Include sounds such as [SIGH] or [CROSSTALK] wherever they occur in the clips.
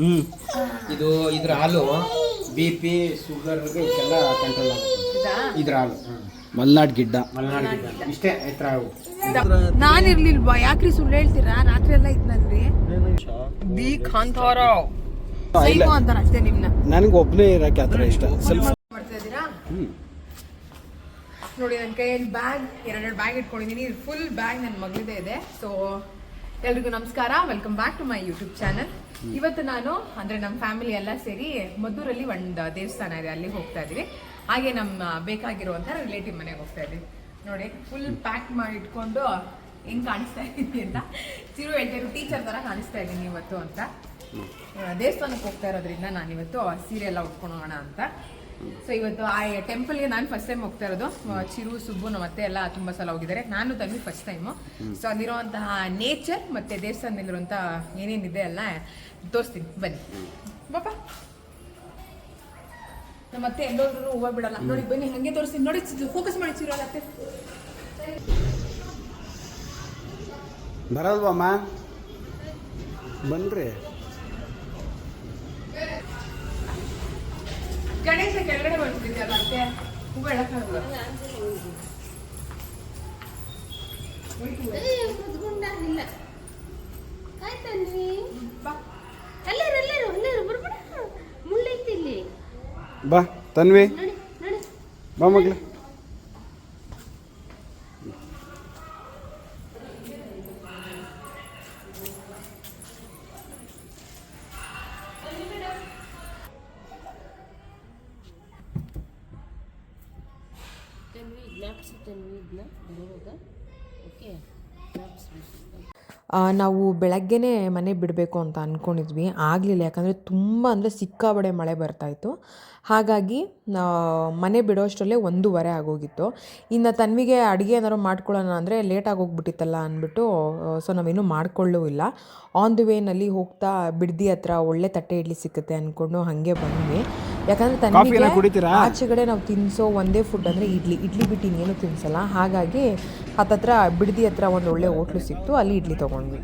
ಹ್ಮ್. ಇದು ಇದ್ರ ಹಾಲು ಬಿ ಪಿ ಶುಗರ್ ಇದಕ್ಕೆಲ್ಲ ಕಂಟ್ರೋಲ್ ಆಗುತ್ತೆ. ಇದ್ರ ಹಾಲು. ಮಲ್ನಾಡ್ ಗಿಡ್ಡ. ಮಲ್ನಾಡ್ ಗಿಡ್ಡ. ಇಷ್ಟೇ ಎತ್ತರ ಹಾವು ನಾನ್ ಇರ್ಲಿಲ್ವಾ ಯಾಕ್ರಿ ಸುಳ್ಳು ಹೇಳ್ತೀರಾ? ರಾತ್ರಿ ಎಲ್ಲ ಇದ್ನಲ್ರಿ? ದಿ ಕಾಂತಾರ. ಸೈಕೋ ಅಂತಾರ ಅಷ್ಟೇ ನಿಮ್ನ. ನನಗೆ ಒಬ್ಬನೇ ಇರಕ್ಕೆ ಆ ಥರ ಇಷ್ಟ. ಸ್ವಲ್ಪ ಮಾಡ್ತಾ ಇದ್ದೀರಾ? ನೋಡಿ ನನ್ನ ಕೈಯಲ್ಲಿ ಬ್ಯಾಗ್ ಎರಡೆರಡು ಬ್ಯಾಗ್ ಇಟ್ಕೊಂಡಿದ್ದೀನಿ ಫುಲ್ ಬ್ಯಾಗ್ ನನ್ನ ಮಗಳಿದೆ ಇದೆ. ಸೊ ಎಲ್ರಿಗೂ ನಮಸ್ಕಾರ. Welcome back to my YouTube channel ಇವತ್ತು ನಾನು ಅಂದ್ರೆ ನಮ್ಮ ಫ್ಯಾಮಿಲಿ ಎಲ್ಲ ಸೇರಿ ಮದ್ದೂರಲ್ಲಿ ಒಂದು ದೇವಸ್ಥಾನ ಇದೆ ಅಲ್ಲಿ ಹೋಗ್ತಾ ಇದೀವಿ ಹಾಗೆ ನಮ್ಮ ಬೇಕಾಗಿರುವಂತ ರಿಲೇಟಿವ್ ಮನೆಗೆ ಹೋಗ್ತಾ ಇದೀವಿ ನೋಡಿ ಫುಲ್ ಪ್ಯಾಕ್ ಮಾಡಿ ಇಟ್ಕೊಂಡು ಹೆಂಗ್ ಕಾಣಿಸ್ತಾ ಇದ್ದೀನಿ ಅಂತ. ಚಿರು ಹೇಳ್ತಾರೆ ಟೀಚರ್ ತರ ಕಾಣಿಸ್ತಾ ಇದ್ದೀನಿ ಇವತ್ತು ಅಂತ. ದೇವಸ್ಥಾನಕ್ಕೆ ಹೋಗ್ತಾ ಇರೋದ್ರಿಂದ ನಾನು ಇವತ್ತು ಸೀರೆ ಎಲ್ಲ ಉಟ್ಕೊಂಡು ಹೋಗೋಣ ಅಂತ. ಸೊ ಇವತ್ತು ಆ ಟೆಂಪಲ್ಗೆ ನಾನು ಫಸ್ಟ್ ಟೈಮ್ ಹೋಗ್ತಾ ಇರೋದು. ಚಿರು, ಸುಬ್ಬು ನಮ್ಮ ಅತ್ತೆ ಎಲ್ಲ ತುಂಬಾ ಸಲ ಹೋಗಿದ್ದಾರೆ. ನಾನು ತಂಗಿ ಫಸ್ಟ್ ಟೈಮು ಸೊ ಅಲ್ಲಿರುವಂತಹ ನೇಚರ್ ಮತ್ತೆ ದೇವಸ್ಥಾನದಲ್ಲಿರುವಂಥ ಏನೇನಿದೆ ಎಲ್ಲ ತೋರಿಸ್ತೀನಿ. ಬನ್ನಿ. ಬಾಬಾ ನಮ್ಮ ಅತ್ತೆ ಎಲ್ಲೋದ್ರು ಹೂವ ಬಿಡಲ್ಲ. ನೋಡಿ, ಬನ್ನಿ, ಹಂಗೆ ತೋರಿಸ್ತೀನಿ. ನೋಡಿ ಫೋಕಸ್ ಮಾಡಿ ಚಿರು ಅತ್ತೆ ಬರಲ್ವಮ್ಮ? ಬನ್ರಿ. ಗಣೇಶ ಕೆಳಗಡೆ ಬಂದ್ಬಿಟ್ಟಿದ್ಯಲ್ಲ ಅತ್ತೆ ಹೂವು ಹೇಳಕ್ಕಾಗಲ್ಲ ಮುದ್ಗುಂಡಾಗಿಲ್ಲ ಆಯ್ತನ್ರಿ ಬಾ. ಎಲ್ಲರೂ ಎಲ್ಲರೂ ಎಲ್ಲರೂ ಬರ್ಬಿಡ ಮುಳ್ಳೈತಿ ಇಲ್ಲಿ. ಬಾ ತನ್ವಿ. ನೋಡಿ ನೋಡಿ. ಬಾ ಮಗ್ಳು. ನಾವು ಬೆಳಗ್ಗೆನೇ ಮನೆ ಬಿಡಬೇಕು ಅಂತ ಅಂದ್ಕೊಂಡಿದ್ವಿ ಆಗಲಿಲ್ಲ, ಯಾಕಂದರೆ ತುಂಬ ಅಂದರೆ ಸಿಕ್ಕಾಬಡೆ ಮಳೆ ಬರ್ತಾಯಿತ್ತು ಹಾಗಾಗಿ ಮನೆ ಬಿಡೋಷ್ಟರಲ್ಲೇ ಒಂದೂವರೆ ಆಗೋಗಿತ್ತು. ಇನ್ನು ತನ್ವಿಗೆ ಅಡುಗೆ ಏನಾದ್ರು ಮಾಡ್ಕೊಳ್ಳೋಣ ಅಂದರೆ ಲೇಟಾಗಿ ಹೋಗ್ಬಿಟ್ಟಿತ್ತಲ್ಲ ಅಂದ್ಬಿಟ್ಟು ಸೊ ನಾವೇನು ಮಾಡ್ಕೊಳ್ಳೂ ಇಲ್ಲ. ಆನ್ ದಿ ವೇನಲ್ಲಿ ಹೋಗ್ತಾ ಬಿಡ್ದಿ ಹತ್ರ ಒಳ್ಳೆ ತಟ್ಟೆ ಇಡ್ಲಿ ಸಿಕ್ಕುತ್ತೆ ಅಂದ್ಕೊಂಡು ಹಾಗೆ ಬಂದ್ವಿ. ಯಾಕಂದರೆ ಕುಡಿತೀರಾ? ಆಚೆಗಡೆ ನಾವು ತಿನ್ಸೋ ಒಂದೇ ಫುಡ್ ಅಂದರೆ ಇಡ್ಲಿ ಇಡ್ಲಿ ಬಿಟ್ಟು ಇನ್ನೇನು ತಿನ್ಸಲ್ಲ. ಹಾಗಾಗಿ ಹತ್ತತ್ರ ಬಿಡದಿ ಹತ್ರ ಒಂದು ಒಳ್ಳೆ ಹೋಟ್ಲು ಸಿಕ್ತು ಅಲ್ಲಿ ಇಡ್ಲಿ ತೊಗೊಂಡ್ವಿ.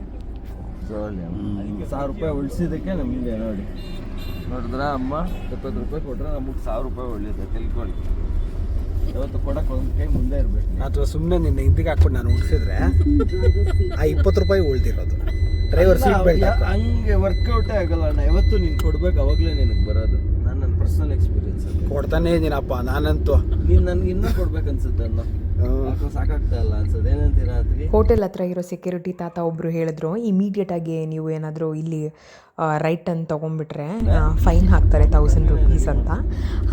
ಸಾವಿರ ರೂಪಾಯಿ ಉಳಿಸಿದ್ದಕ್ಕೆ ನಮಗೆ ನೋಡಿ. ನೋಡಿದ್ರ ಅಮ್ಮ? ಇಪ್ಪತ್ತು ರೂಪಾಯಿ ಕೊಟ್ಟರೆ ನಮಗೆ ಸಾವಿರ ರೂಪಾಯಿ ಒಳ್ಳೇದು ತಿಳ್ಕೊಳ್ಳಿ. ಇವತ್ತು ಕೊಡಕ್ಕೆ ಒಂದು ಕೈ ಮುಂದೆ ಇರಬೇಕು. ಅಥವಾ ಸುಮ್ಮನೆ ನಿನ್ನ ಹಿಂದಿಗೆ ಹಾಕ್ಕೊಂಡು ನಾನು ಉಳಿಸಿದ್ರೆ ಆ ಇಪ್ಪತ್ತು ರೂಪಾಯಿ ಉಳ್ದಿರೋದು. ಡ್ರೈವರ್ ಸೀಟ್ ಬೆಲ್ಟ್ ಹಂಗೆ ವರ್ಕೌಟೇ ಆಗಲ್ಲ ಅಣ್ಣ. ಯಾವತ್ತು ನೀನು ಕೊಡ್ಬೇಕು ಅವಾಗಲೇ ನಿನಗೆ ಬರೋದು. ಪರ್ಸನಲ್ ಎಕ್ಸ್ಪೀರಿಯನ್ಸ್ ಅಲ್ಲಿ. ಕೊಡ್ತಾನೆ ಇದೀನಪ್ಪ ನಾನಂತೂ. ನೀನು ನನಗೆ ಇನ್ನೂ ಕೊಡ್ಬೇಕು ಅನ್ಸುತ್ತೆ ಹೋಟೆಲ್ ಹತ್ರ ಇರೋ ಸೆಕ್ಯೂರಿಟಿ ತಾತ ಒಬ್ಬರು ಹೇಳಿದ್ರು ಇಮಿಡಿಯೇಟ್ ಆಗಿ ನೀವು ಏನಾದರೂ ಇಲ್ಲಿ ರೈಟ್ ಅನ್ನು ತಗೊಂಡ್ಬಿಟ್ರೆ ಫೈನ್ ಹಾಕ್ತಾರೆ ತೌಸಂಡ್ ರುಪೀಸ್ ಅಂತ.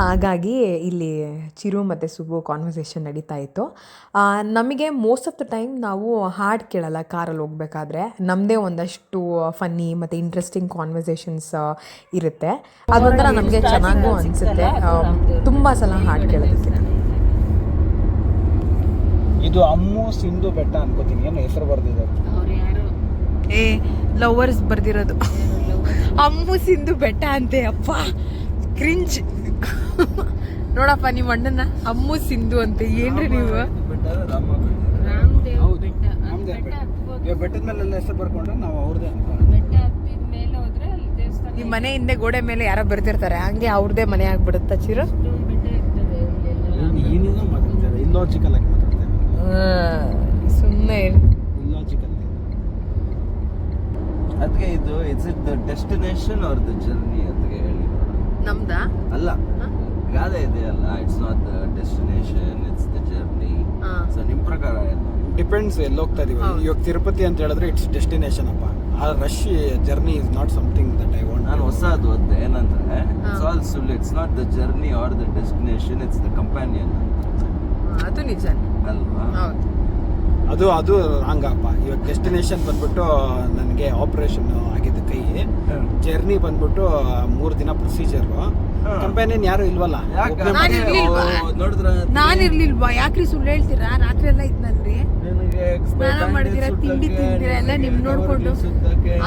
ಹಾಗಾಗಿ ಇಲ್ಲಿ ಚಿರು ಮತ್ತು ಸುಬು ಕಾನ್ವರ್ಸೇಷನ್ ನಡೀತಾ ಇತ್ತು. ಆ, ನಮಗೆ ಮೋಸ್ಟ್ ಆಫ್ ದ ಟೈಮ್ ನಾವು ಹಾಡ್ ಕೇಳಲ್ಲ ಕಾರಲ್ಲಿ ಹೋಗ್ಬೇಕಾದ್ರೆ. ನಮ್ಮದೇ ಒಂದಷ್ಟು ಫನ್ನಿ ಮತ್ತು ಇಂಟ್ರೆಸ್ಟಿಂಗ್ ಕಾನ್ವರ್ಸೇಷನ್ಸ್ ಇರುತ್ತೆ. ಅದೊಂಥರ ನಮಗೆ ಚೆನ್ನಾಗೂ ಅನಿಸುತ್ತೆ. ತುಂಬ ಸಲ ಹಾಡು ಕೇಳೋದಕ್ಕೆ. ಇದು ಅಮ್ಮು ಸಿಂಧು ಬೆಟ್ಟ ಅನ್ಕೋತೀನಿ. ಏನು ಹೆಸರು ಬರ್ದಿದೆ. ಯಾರು? ಏ ಲವರ್ಸ್ ಬರ್ದಿರೋದು. ಅಮ್ಮು ಸಿಂಧು ಬೆಟ್ಟ ಅಂತೆ ಅಪ್ಪ. ಕ್ರಿಂಜ್ ನೋಡಪ್ಪ ನಿಮ್ಮ ಅಣ್ಣನ ಅಮ್ಮು ಸಿಂಧು ಅಂತೆ. ಏನ್ರಿ ನೀವು? ಬೆಟ್ಟದ ಮೇಲೆಲ್ಲ ಹೆಸರು ಬರ್ಕೊಂಡ್ರೆ ನಾವು ಮೇಲೆ ನಿಮ್ಮ ಮನೆ ಹಿಂದೆ ಗೋಡೆ ಮೇಲೆ ಯಾರೋ ಬರ್ತಿರ್ತಾರೆ ಹಂಗೆ ಅವ್ರದೇ ಮನೆ ಆಗ್ಬಿಡುತ್ತಾ ಚಿರು? ಇಲ್ಲೋ ಬೆಟ್ಟ ಸುಮ್ಮನೆ ಅದಕ್ಕೆ ಇದು it's it the destination or the journey ಅದಕ್ಕೆ ಹೇಳಿ. ನಮ್ದಾ? ಅಲ್ಲ ಗಾದೆ ಇದೆಯಲ್ಲ it's not the destination it's the journey. So ನಿಮ್ ಪ್ರಕಾರ ಡಿಪೆಂಡ್ಸ್ ಎಲ್ಲಿ ಹೋಗ್ತಾ ಇದೀವಿ. ಇವಾಗ ತಿರುಪತಿ ಅಂತ ಹೇಳಿದ್ರೆ ಇಟ್ಸ್ ಡೆಸ್ಟಿನೇಷನ್ ಅಪ್ಪ. ಆ rush journey is not something that I want ನಾನು ಹೊಸದು ಅಂತ ಏನಂದ್ರೆ ಇಟ್ಸ್ ಆಲ್ ಸುಳ್ಳು. It's not the journey or the destination it's the companion ಅದು ನಿಜ ಅಲ್ವಾ? ಹೌದು. ಅದು ಅದು ಹಂಗಪ್ಪ. ಇವಾಗ ಡೆಸ್ಟಿನೇಷನ್ ಬಂದ್ಬಿಟ್ಟು ನನಗೆ ಆಪರೇಷನ್ ಆಗಿದ್ದು ಕೈ. ಜರ್ನಿ ಬಂದ್ಬಿಟ್ಟು ಮೂರು ದಿನ ಪ್ರೊಸೀಜರ್ ಕಂಪೆನಿನ್ ಯಾರು ಇಲ್ವಲ್ಲ? ಇರ್ಲಿಲ್ವಾ? ನಾನ್ ಇರ್ಲಿಲ್ವಾ? ಯಾಕ್ರಿ ಸುಳ್ಳು ಹೇಳ್ತೀರಾ? ರಾತ್ರಿ ಎಲ್ಲ ಇದ್ನಲ್ರಿ. ಸ್ನಾನ ಮಾಡಿದಿರಾ ತಿಂಡಿ ತಿಂದಿರಾ ಎಲ್ಲ ನಿಮ್ ನೋಡ್ಕೊಂಡು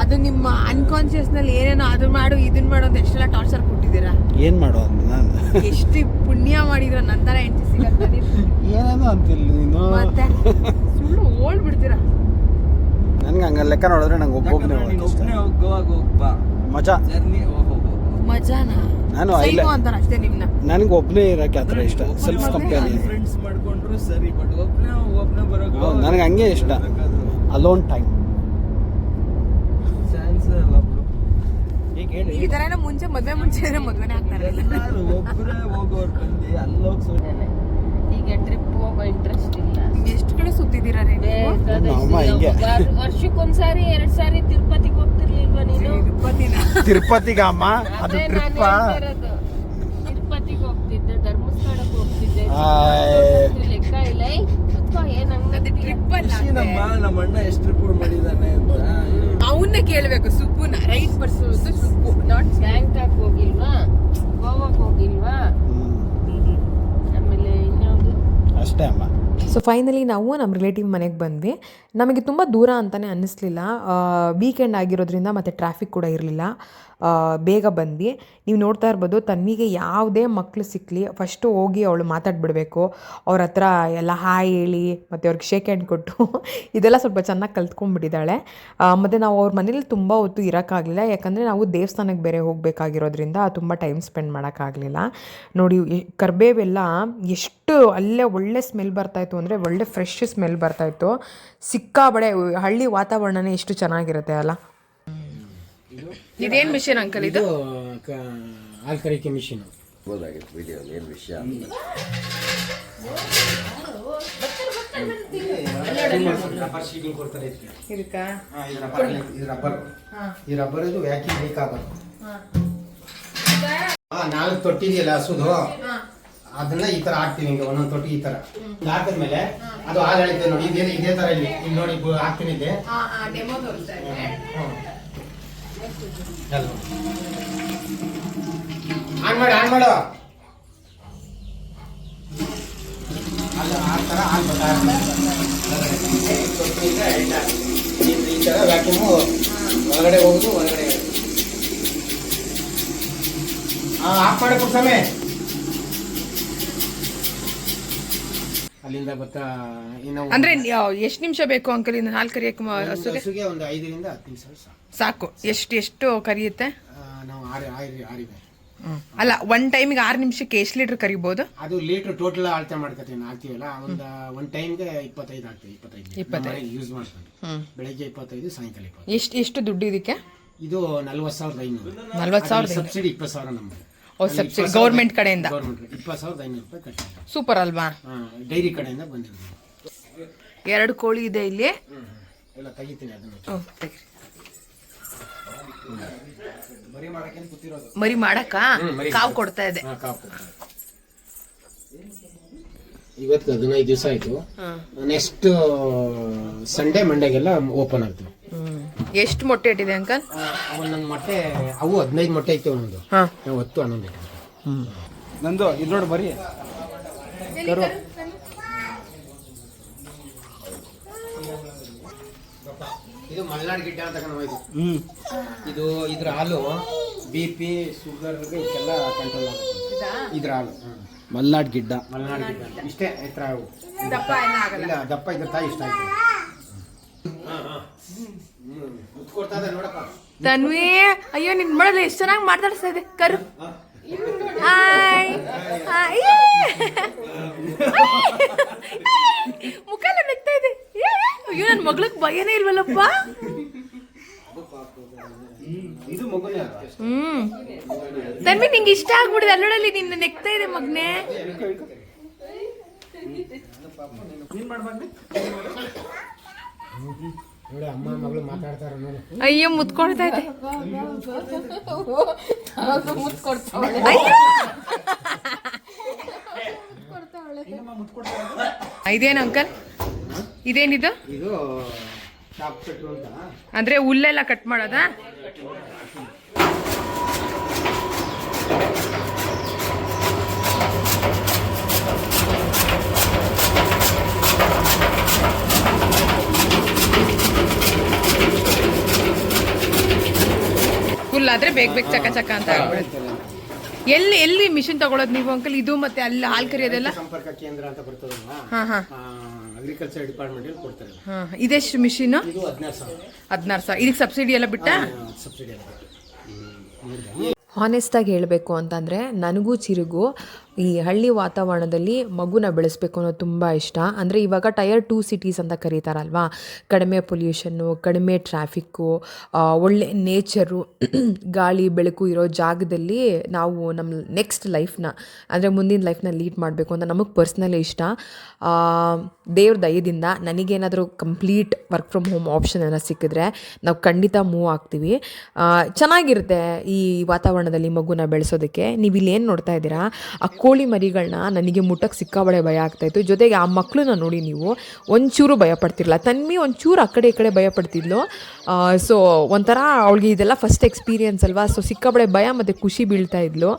ಅದು ನಿಮ್ಮ ಅನ್ಕಾನ್ಶಿಯಸ್ನಲ್ಲಿ ಏನೇನೋ ಅದು ಮಾಡು ಇದನ್ ಮಾಡು ಅಂತ ಎಷ್ಟೆಲ್ಲ ಟಾರ್ಚರ್ ಕೊಟ್ಟಿದ್ದೀರಾ? ಏನ್ ಮಾಡೋ ನಾನು? ಎಷ್ಟು ಪುಣ್ಯ ಮಾಡಿದ್ರ ನಂತರ ಹೆಂಡತಿ ಅಂತ ಏನೇನೋ ಅಂತಿಲ್ಲ ನೀನು. ಮತ್ತೆ? ಸುಳ್ಳು ಓಲ್ಡ್ ಬಿಡ್ತೀರಾ ನನ್ಗೆ ಹಂಗ ಲೆಕ್ಕ ನೋಡಿದ್ರೆ ನಂಗೆ ಒಬ್ಬೊಬ್ಬನೇ ನೀನು ಒಬ್ಬನೇ ಗೋವಾಗ ಹೋಗ್ಬಾ ಮಜಾ. ಜರ್ನಿ ಮಜಾನ? ನಾನು ಸೈಕೋ ಅಂತಾನೆ ಅಷ್ಟೇ ನಿಮ್ನ. ನನಗೆ ಒಬ್ಬನೇ ಇರೋಕೆ ಆ ಥರ ಇಷ್ಟ. ಸೆಲ್ಫ್ ಕಂಪೇನಿ ಫ್ರೆಂಡ್ಸ್ ಮಾಡ್ಕೊಂಡ್ರು ಸರಿ ಬಟ್ ಒಬ್ನೇ ಒಬ್ಬನೇ ಬರೋಕೆ ನನಗೆ ಹಂಗೆ ಇಷ್ಟ. ಅಲೋನ್ ಟೈಮ್ ಚಾನ್ಸ್ ಇಲ್ಲ ಬ್ರೋ. ಈಗ ಹೇಳಿ ಈ ತರ ಮುಂಚೆ ಮದುವೆ ಮುಂಚೆ ಇದ್ರೆ ಮದ್ವೆನೇ ಆಗ್ತಾರೆ ಒಬ್ಬರೇ ಒಬ್ರೇ ಹೋಗೋರು ಬಂದು ಅಲ್ಲೋಗಿ ಸುಮ್ಮನೆ ಈಗ ಟ್ರಿಪ್ ಹೋಗೋ ಇಂಟ್ರೆಸ್ಟ್ ಇಲ್ಲ. ಎಷ್ಟು ಕಡೆ ಸುತ್ತಿದ್ದೀರಾ ರೀ ನೀವು? ವರ್ಷಕ್ಕೊಂದ್ಸಾರಿ ಎರಡ್ ಸಾರಿ ತಿರುಪತಿಗೆ ಹೋಗ್ತಿರ್ಲಿಲ್ವಾ ನೀನು? ತಿರುಪತಿನ. ತಿರುಪತಿಗ ಅಮ್ಮ ಅದು ಅದೇ ನಾನ್ ಟ್ರಿಪ್ಪ? ಹೇಳ್ತಾ ಇರೋದು. ತಿರುಪತಿಗೆ ಹೋಗ್ತಿದ್ದೆ ಧರ್ಮಸ್ಥಳಕ್ಕೆ ಹೋಗ್ತಿದ್ದೆ. ಲೆಕ್ಕ ಇಲ್ಲ. ಏಯ್, ಕುತ್ಕೋ, ಏನ್ ಹಂಗ್ ಅದು ಟ್ರಿಪ್ ಅಲ್ಲ ನಮ್ಮ ನಮ್ಮ ಅಣ್ಣ ಎಷ್ಟು ಟ್ರಿಪ್ ಮಾಡಿದಾನೆ ಅಂತ. ಅವನ್ನ ಕೇಳ್ಬೇಕು ಸುಬ್ಬುನ. Right person Suppu not Bangkok ಹೋಗಿಲ್ವಾ? ಗೋವಾಕ್ ಹೋಗಿಲ್ವಾ? ಆಮೇಲೆ ಇನ್ಯಾವುದು? ಅಷ್ಟೇ ಅಮ್ಮ. ಸೊ ಫೈನಲಿ ನಾವು ನಮ್ಮ ರಿಲೇಟಿವ್ ಮನೆಗೆ ಬಂದ್ವಿ. ನಮಗೆ ತುಂಬ ದೂರ ಅಂತಲೇ ಅನ್ನಿಸ್ಲಿಲ್ಲ. ವೀಕೆಂಡ್ ಆಗಿರೋದ್ರಿಂದ ಮತ್ತು ಟ್ರಾಫಿಕ್ ಕೂಡ ಇರಲಿಲ್ಲ. ಬೇಗ ಬಂದು ನೀವು ನೋಡ್ತಾ ಇರ್ಬೋದು, ತನ್ವಿಗೆ ಯಾವುದೇ ಮಕ್ಕಳು ಸಿಕ್ಕಲಿ ಫಸ್ಟು ಹೋಗಿ ಅವಳು ಮಾತಾಡ್ಬಿಡ್ಬೇಕು. ಅವ್ರ ಹತ್ರ ಎಲ್ಲ ಹಾಯ್ ಹೇಳಿ, ಮತ್ತು ಅವ್ರಿಗೆ ಶೇಕ್ ಹ್ಯಾಂಡ್ ಕೊಟ್ಟು, [LAUGHS] ಇದೆಲ್ಲ ಸ್ವಲ್ಪ ಚೆನ್ನಾಗಿ ಕಲ್ತ್ಕೊಂಡ್ಬಿಟ್ಟಿದ್ದಾಳೆ. ಮತ್ತು ನಾವು ಅವ್ರ ಮನೇಲಿ ತುಂಬ ಹೊತ್ತು ಇರೋಕ್ಕಾಗಲಿಲ್ಲ. ಯಾಕಂದರೆ ನಾವು ದೇವಸ್ಥಾನಕ್ಕೆ ಬೇರೆ ಹೋಗಬೇಕಾಗಿರೋದ್ರಿಂದ ತುಂಬ ಟೈಮ್ ಸ್ಪೆಂಡ್ ಮಾಡೋಕ್ಕಾಗಲಿಲ್ಲ. ನೋಡಿ ಕರ್ಬೇವೆಲ್ಲ ಎಷ್ಟು ಅಲ್ಲೇ ಒಳ್ಳೆ ಸ್ಮೆಲ್ ಬರ್ತಾಯಿತ್ತು ಅಂದರೆ, ಒಳ್ಳೆ ಫ್ರೆಶ್ ಸ್ಮೆಲ್ ಬರ್ತಾಯಿತ್ತು ಸಿಕ್ಕಾಬಡೆ, ಹಳ್ಳಿ ವಾತಾವರಣನೇ ಎಷ್ಟು ಚೆನ್ನಾಗಿರುತ್ತೆ ಅಲ್ಲ? ಇದೇನ್ ಮಿಷನ್ ಅಂಕಲ್ ಇದು? ಹಾಲು ಕರಿಕೆ ಮಿಷಿನ್ ಬೋದಾಗಿತ್ತು ವಿಡಿಯೋ ಏನು ವಿಷಯ ಅಂತ. ಇದಕ್ಕೆ ಇದು ರಬ್ಬರ್ ಇದು ರಬ್ಬರ್ ಈ ರಬ್ಬರ್ ಇದು ವ್ಯಾಕ್ಯೂಮ್ ಲೀಕ್ ಆಗೋದು ನಾಲ್ಕು ತೊಟ್ಟಿದೆಯಲ್ಲ ಹಸುದು? ಅದನ್ನ ಈ ತರ ಹಾಕ್ತೀನಿ ಹಿಂಗೆ ಒಂದೊಂದು ತೊಟ್ಟಿ ಈ ತರ. ಇದು ಹಾಕಿದ್ಮೇಲೆ ಅದು ಹಾಲು ಎಳಿತೆ ನೋಡಿ ಇದೇ ಇದೇ ತರ ಇಲ್ಲಿ ಇಲ್ಲಿ ನೋಡಿ ಹಾಕ್ತೀನಿ ಇದೆ ಆನ್ ಮಾಡು ಆನ್ ಮಾಡು ಅಲ್ಲ, ಆ ಥರ ಆನ್. ಈ- ಒಳಗಡೆ ಹೋಗುದು, ಒಳಗಡೆ. ಆ ಆಫ್ ಮಾಡಿ ಕುಡ್ಸಮೆ ಅಲ್ಲಿಂದ ಬತ್ತಾ ಇನ್ನು ಅಂದ್ರೆ ಎಷ್ಟು ನಿಮಿಷ ಬೇಕು ಅಂಕಲ್ ಇನ್ನು ನಾಲ್ಕು ಕರಿಯಕ್ಕೆ ಮ- ಒಂದು ಹಸುಗೆ ಹಸುಗೆ ಒಂದು ಐದರಿಂದ ಹತ್ತು ನಿಮಿಷ ಸಾಕು ಸಾಕು. ಎಷ್ಟು ಎಷ್ಟು ಕರಿಯುತ್ತೆ? ಆ, ನಾವು ಆರು ಆರು ಆರಿದೆ. ಅಲ್ಲ ಒನ್ ಟೈಮಿಗೆ ಆರು ನಿಮಿಷಕ್ಕೆ ಎಷ್ಟು ಲೀಟ್ರ್ ಕರಿಬೋದು? ಅದು ಲೀಟ್ರ್ ಟೋಟಲ್ ಅಳತೆ ಮಾಡ್ಕೊತೀವಿ ಹಾಕ್ತೀವಲ್ಲ ಒಂದು ಒಂದು ಟೈಮ್ಗೆ ಇಪ್ಪತ್ತೈದು ಆಗ್ತದೆ ಇಪ್ಪತ್ತೈದು. ಯೂಸ್ ಮಾಡ್ಕೊಂಡು ಬೆಳಗ್ಗೆ ಇಪ್ಪತ್ತೈದು ಸಾಯಂಕಾಲ ಇಪ್ಪತ್ತು ಎಷ್ಟು ಎಷ್ಟು ದುಡ್ಡು ಇದಕ್ಕೆ? ಇದು ನಲ್ವತ್ತು ಸಾವಿರದ ಐನೂರು. ನಲ್ವತ್ತು ಸಾವಿರ ಸಬ್ಸಿಡಿ ಇಪ್ಪತ್ತು ಸಾವಿರ ನಮ್ಮದು ಓ ಸಬ್ಸಿಡಿ ಗೌರ್ಮೆಂಟ್ ಕಡೆಯಿಂದ. ಗೌರ್ಮೆಂಟ್ ಇಪ್ಪತ್ತು ಸಾವಿರದ ಐನೂರು ರೂಪಾಯಿ ಕಟ್ಟಿಲ್ಲ ಸೂಪರ್ ಅಲ್ವಾ? ಡೈರಿ ಕಡೆಯಿಂದ ಬಂದಿರೋದು. ಎರಡು ಕೋಳಿ ಇದೆ ಇಲ್ಲಿ. ಎಲ್ಲ ತೆಗಿತೀನಿ ಅದನ್ನು. ಓ, ತೆಗೀರಿ. ಬರೀ ಕೂತಿರೋದು. ಮರಿ ಮಾಡಕ್ಕ? ಕಾವು ಕೊಡ್ತಾ ಇದೆ. ಹಾಂ ಕಾಪು ಇವತ್ತು ಹದಿನೈದು ದಿವಸ ಆಯಿತು. ನೆಕ್ಸ್ಟ್ ಸಂಡೇ ಮಂಡೆಗೆಲ್ಲ ಓಪನ್ ಆಗ್ತವೆ ಎಷ್ಟು ಮೊಟ್ಟೆ ಇಟ್ಟಿದೆ ಅಂಕಲ್? ಒಂದೊಂದು ಮೊಟ್ಟೆ ಅವು ಹದಿನೈದು ಮೊಟ್ಟೆ ಇತ್ತು ಒಂದೊಂದು. ಹಾ. ನಾವು ಹತ್ತು ಹನ್ನೊಂದು ಇಟ್ಟು ನಂದು ಇದು ನೋಡಿ ಬರೀ. ಕರು. ಇದು ಮಲೆನಾಡು ಗಿಡ್ಡ ಅಂತ ಹ್ಮ್. ಇದು ಇದ್ರ ಹಾಲು ಬಿ ಪಿ ಶುಗರ್ ಇದಕ್ಕೆಲ್ಲ ಕಂಟ್ರೋಲ್ ಆಗುತ್ತೆ. ಇದ್ರ ಹಾಲು ಮಲ್ನಾಡ್ ಗಿಡ್ಡ. ಮಲೆನಾಡು ಗಿಡ್ಡ. ಇಷ್ಟೇ ಎತ್ತರ ಅವು ದಪ್ಪ ಏನಾಗಲ್ಲ ಇಲ್ಲ ದಪ್ಪ ಇದ್ರ ತಾಯಿ ಇಷ್ಟ ಆಯ್ತು ಮುತ್ತು ಕೊಡ್ತಾ ಇದೆ ನೋಡಪ್ಪ ತನ್ವಿ, ಅಯ್ಯೋ, ನಿನ್ ಮಾಡಲ್ಲ ಎಷ್ಟು ಚೆನ್ನಾಗಿ ಮಾತಾಡ್ಸ್ತಾ ಇದೆ? ಕರು. ಹಾಯ್. ಹಾಯ್. ಮುಖ ಎಲ್ಲ ನೆಗ್ತಾ ಇದೆ. ಅಯ್ಯೋ ನನ್ನ ಮಗಳಿಗೆ ಭಯನೇ ಇಲ್ವಲ್ಲಪ್ಪ? ಹ್ಮ್. ತನ್ವಿ, ನಿಂಗೆ ಇಷ್ಟ ಆಗ್ಬಿಡಿದೆ ಅಲ್ಲೋಡಲ್ಲಿ ನಿನ್ನ ನೆಗ್ತಾ ಇದೆ ಮಗ್ನೆ. ನೋಡಿ ಅಮ್ಮ ಮಗಳು ಮಾತಾಡ್ತಾರ ನೋಡಿ. ಅಯ್ಯೋ ಮುತ್ಕೊಳ್ತಾ ಇದೆ! ಇದೇನು ಅಂಕಲ್? ಇದೇನಿದು? ಇದು ಅಂದ್ರೆ ಹುಲ್ಲೆಲ್ಲ ಕಟ್ ಮಾಡೋದಾ? ಹುಲ್ ಆದ್ರೆ ಬೇಗ ಬೇಗ ಚಕ ಚಕ ಅಂತ ಆಗ್ಬಿಡುತ್ತೆ. ಎಲ್ಲಿ ಎಲ್ಲಿ ಮಿಷಿನ್ ತಗೊಳೋದು ನೀವು ಅಂಕಲ್? ಇದು ಮತ್ತೆ ಅಲ್ಲಿ ಹಾಲ್ ಕರಿಯೋದೆಲ್ಲ ಸಂಪರ್ಕ ಕೇಂದ್ರ ಅಂತ ಬರ್ತದಲ್ವಾ ಹಾ ಹಾ. ಅಗ್ರಿಕಲ್ಚರ್ ಡಿಪಾರ್ಟ್ಮೆಂಟ್ ಕೊಡ್ತಾರೆ. ಹಾಂ ಇದೆಷ್ಟು ಮಿಷಿನ್? ಇದು ಹದಿನಾರು ಸಾವಿರ. ಹದಿನಾರು ಸಾವಿರ. ಇದಕ್ಕೆ ಸಬ್ಸಿಡಿ ಎಲ್ಲ ಬಿಟ್ಟ? ಸಬ್ಸಿಡಿ ಎಲ್ಲ ಹಾನೆಸ್ಟಾಗಿ ಹೇಳಬೇಕು ಅಂತಂದರೆ ನನಗೂ ಚಿರುಗೂ ಈ ಹಳ್ಳಿ ವಾತಾವರಣದಲ್ಲಿ ಮಗುನ ಬೆಳೆಸಬೇಕು ಅನ್ನೋದು ತುಂಬ ಇಷ್ಟ. ಅಂದರೆ ಇವಾಗ ಟಯರ್ ಟೂ ಸಿಟೀಸ್ ಅಂತ ಕರೀತಾರಲ್ವಾ? ಕಡಿಮೆ ಪೊಲ್ಯೂಷನ್ನು, ಕಡಿಮೆ ಟ್ರಾಫಿಕ್ಕು ಒಳ್ಳೆ ನೇಚರು, [CLEARS THROAT] ಗಾಳಿ, ಬೆಳಕು ಇರೋ ಜಾಗದಲ್ಲಿ ನಾವು ನಮ್ಮ ನೆಕ್ಸ್ಟ್ ಲೈಫ್ನ, ಅಂದರೆ ಮುಂದಿನ ಲೈಫ್ನ ಲೀಡ್ ಮಾಡಬೇಕು ಅಂತ ನಮಗೆ ಪರ್ಸ್ನಲಿ ಇಷ್ಟ. ದೇವ್ರ ದಯದಿಂದ ನನಗೇನಾದರೂ complete work from home option ಏನೋ ಸಿಕ್ಕಿದ್ರೆ ನಾವು ಖಂಡಿತ ಮೂವ್ ಆಗ್ತೀವಿ. ಚೆನ್ನಾಗಿರುತ್ತೆ ಈ ವಾತಾವರಣದಲ್ಲಿ ಮಗುನ ಬೆಳೆಸೋದಕ್ಕೆ. ನೀವು ಇಲ್ಲಿ ಏನು ನೋಡ್ತಾ ಇದ್ದೀರಾ? ಆ ಕೋಳಿ ಮರಿಗಳನ್ನ ನನಗೆ ಮುಟ್ಟಕ್ಕೆ ಸಿಕ್ಕಾಬಳೆ ಭಯ ಆಗ್ತಾಯಿತ್ತು ಜೊತೆಗೆ ಆ ಮಕ್ಕಳನ್ನ ನೋಡಿ ನೀವು ಒಂಚೂರು ಭಯ ಪಡ್ತಿರಲ್ಲ ತನ್ಮಿ ಒಂಚೂರು ಆ ಕಡೆ ಈ ಕಡೆ ಭಯ ಪಡ್ತಿದ್ಲು ಸೊ ಒಂಥರ ಅವಳಿಗೆ ಇದೆಲ್ಲ ಫಸ್ಟ್ ಎಕ್ಸ್ಪೀರಿಯನ್ಸ್ ಅಲ್ವಾ? ಸೊ ಸಿಕ್ಕಾಬಳೆ ಭಯ ಮತ್ತು ಖುಷಿ ಬೀಳ್ತಾ ಇದ್ಲು.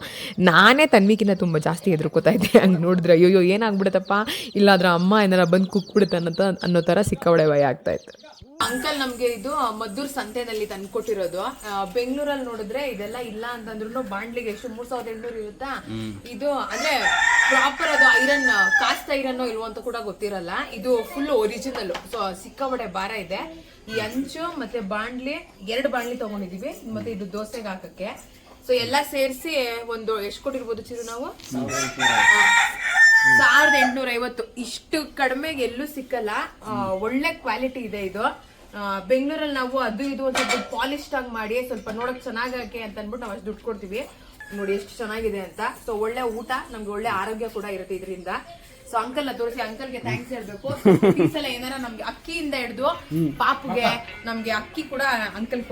ನಾನೇ ತನ್ಮಿಗಿಂತ ತುಂಬ ಜಾಸ್ತಿ ಹೆದರ್ಕೋತಾ ಇದ್ದೆ. ಹಂಗೆ ನೋಡಿದ್ರೆ ಅಯ್ಯೋ ಏನಾಗ್ಬಿಡುತ್ತಪ್ಪ? ಇಲ್ಲಾದ್ರೆ ಅಮ್ಮ ಏನಾರ ಬಂದು ಕುಕ್ಬಿಡುತ್ತೆ ಅನ್ನೋ ಅನ್ನೋ ಥರ ಸಿಕ್ಕಾಬಳೆ ಭಯ ಆಗ್ತಾಯಿತ್ತು ಅಂಕಲ್ ನಮ್ಗೆ ಇದು ಮದ್ದೂರ್ ಸಂತೆನಲ್ಲಿ ತಂದ್ಕೊಟ್ಟಿರೋದು. ಬೆಂಗಳೂರಲ್ಲಿ ನೋಡಿದ್ರೆ ಇದೆಲ್ಲ ಇಲ್ಲ ಅಂತಂದ್ರು ಬಾಂಡ್ಲಿಗೆ ಎಷ್ಟು ಮೂರ್ ಸಾವಿರದ ಎಂಟ್ನೂರು ಇರುತ್ತಾ? ಇದು ಅಂದ್ರೆ ಪ್ರಾಪರ್ ಅದು ಐರನ್ ಕಾಸ್ಟ್ ಐರನ್ ಇಲ್ವೋ ಅಂತ ಕೂಡ ಗೊತ್ತಿರಲ್ಲ. ಇದು ಫುಲ್ ಒರಿಜಿನಲ್ ಸೊ ಸಿಕ್ಕಾಬಡೆ ಭಾರ ಇದೆ. ಈ ಅಂಚು ಮತ್ತೆ ಬಾಂಡ್ಲಿ ಎರಡು ಬಾಂಡ್ಲಿ ತಗೊಂಡಿದೀವಿ ಮತ್ತೆ ಇದು ದೋಸೆಗೆ ಹಾಕಕ್ಕೆ. ಸೊ ಎಲ್ಲ ಸೇರಿಸಿ ಒಂದು ಎಷ್ಟು ಕೊಟ್ಟಿರ್ಬೋದು ಚಿರು ನಾವು? ಸಾವಿರದ ಎಂಟುನೂರ ಐವತ್ತು ಇಷ್ಟು ಕಡಿಮೆಗೆ ಎಲ್ಲೂ ಸಿಕ್ಕಲ್ಲ. ಒಳ್ಳೆ ಕ್ವಾಲಿಟಿ ಇದೆ ಇದು. ಬೆಂಗಳೂರಲ್ಲಿ ನಾವು ಅದು ಇದು ಒಂದು ಸ್ವಲ್ಪ ಪಾಲಿಶ್ಡ್ ಆಗಿ ಮಾಡಿ ಸ್ವಲ್ಪ ನೋಡಕ್ ಚೆನ್ನಾಗಕ್ಕೆ ಅಂತ ಅಂದ್ಬಿಟ್ಟು ನಾವು ಅಷ್ಟು ದುಡ್ಡು ಕೊಡ್ತೀವಿ. ನೋಡಿ ಎಷ್ಟು ಚೆನ್ನಾಗಿದೆ ಅಂತ. ಸೊ ಒಳ್ಳೆ ಊಟ, ನಮ್ಗೆ ಒಳ್ಳೆ ಆರೋಗ್ಯ ಕೂಡ ಇರುತ್ತೆ ಇದರಿಂದ. ಸೊ ಅಂಕಲ್ನ ತೋರಿಸಿ ಅಂಕಲ್ಗೆ ಥ್ಯಾಂಕ್ಸ್ ಹೇಳ್ಬೇಕು. ಈ ಸಲ [LAUGHS] ಏನಾರ ನಮ್ಗೆ ಅಕ್ಕಿಯಿಂದ ಹಿಡಿದು ಪಾಪುಗೆ ನಮ್ಗೆ ಅಕ್ಕಿ ಕೂಡ ಅಂಕಲ್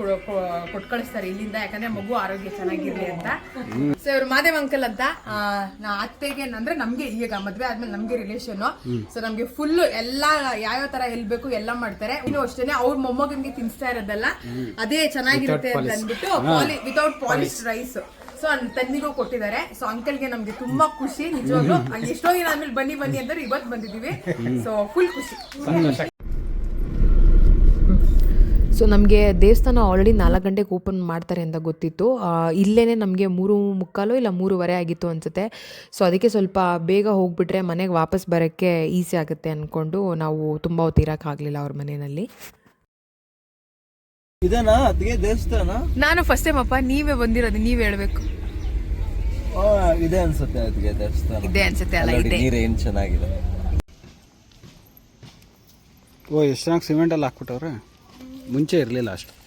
ಕೊಟ್ ಕಳಿಸ್ತಾರೆ ಇಲ್ಲಿಂದ ಯಾಕಂದ್ರೆ ಮಗು ಆರೋಗ್ಯ ಚೆನ್ನಾಗಿರ್ಲಿ ಅಂತ. ಸೊ ಇವ್ರು ಮಾದೇವ್ ಅಂಕಲ್ ಅಂತ ಆ, ನಾ ಅತ್ತೆಗೆ ಅಂದ್ರೆ ನಮ್ಗೆ ಈಗ ಮದ್ವೆ ಆದ್ಮೇಲೆ ನಮ್ಗೆ ರಿಲೇಷನ್ ಸೊ ನಮ್ಗೆ ಫುಲ್ ಎಲ್ಲಾ ಯಾವ್ಯಾವ ತರ ಹೇಳ್ಬೇಕು ಎಲ್ಲ ಮಾಡ್ತಾರೆ. ಇನ್ನು ಅಷ್ಟೇನೆ ಅವ್ರ ಮೊಮ್ಮಗನ್ಗೆ ತಿನ್ಸ್ತಾ ಇರೋದಲ್ಲ ಅದೇ ಚೆನ್ನಾಗಿರುತ್ತೆ ಅಂತ ಅಂದ್ಬಿಟ್ಟು ಪಾಲಿ ವಿತೌಟ್ ಪಾಲಿಶ್ ರೈಸ್ ಸೊ ತಂದಿಗೂ ಕೊಟ್ಟಿದ್ದಾರೆ. ಸೊ ಅಂಕಲ್ಗೆ ನಮ್ಗೆ ತುಂಬಾ ಖುಷಿ ನಿಜವಾಗ್ಲು. ಅಲ್ಲಿ ಎಷ್ಟೋ ದಿನ ಆದ್ಮೇಲೆ ಬನ್ನಿ ಬನ್ನಿ ಅಂದ್ರೆ ಇವತ್ತು ಬಂದಿದ್ದೀವಿ. ಸೊ ಫುಲ್ ಖುಷಿ. ಸೊ ನಮಗೆ ದೇವಸ್ಥಾನ ಆಲ್ರೆಡಿ ನಾಲ್ಕು ಗಂಟೆಗೆ ಓಪನ್ ಮಾಡ್ತಾರೆ ಅಂತ ಗೊತ್ತಿತ್ತು. ಇಲ್ಲೇ ನಮಗೆ ಮೂರು ಮುಕ್ಕಾಲು ಇಲ್ಲ ಮೂರುವರೆ ಆಗಿತ್ತು ಅನಿಸುತ್ತೆ. ಸೊ ಅದಕ್ಕೆ ಸ್ವಲ್ಪ ಬೇಗ ಹೋಗ್ಬಿಟ್ರೆ ಮನೆಗೆ ವಾಪಸ್ ಬರೋಕ್ಕೆ ಈಸಿ ಆಗುತ್ತೆ ಅಂದ್ಕೊಂಡು ನಾವು ತುಂಬ ಹೊತ್ತು ಇರೋಕ್ಕಾಗಲಿಲ್ಲ ಅವ್ರ ಮನೆಯಲ್ಲಿ. ಇದೇನಾ ಅದ್ಗೆ ದೇವಸ್ಥಾನ? ನಾನು ಫಸ್ಟ್ ಟೈಮ್ ಅಪ್ಪ ನೀವೇ ಬಂದಿರೋದು ನೀವ್ ಹೇಳ್ಬೇಕು. ಆ, ಇದೆ ಅನ್ಸುತ್ತೆ ಅದಕ್ಕೆ ದೇವಸ್ಥಾನ. ಇದೆ ಅನ್ಸುತ್ತೆ ಅಲ್ಲ ನೋಡಿ ಇದೆ. ನೀರು ಏನ್ ಚೆನ್ನಾಗಿದೆ. ಓ ಎಷ್ಟು ಚೆನ್ನಾಗಿ ಸಿಮೆಂಟಲ್ಲಿ ಹಾಕ್ಬಿಟ್ಟವ್ರೆ? ಮುಂಚೆ ಇರಲಿಲ್ಲ ಅಷ್ಟು.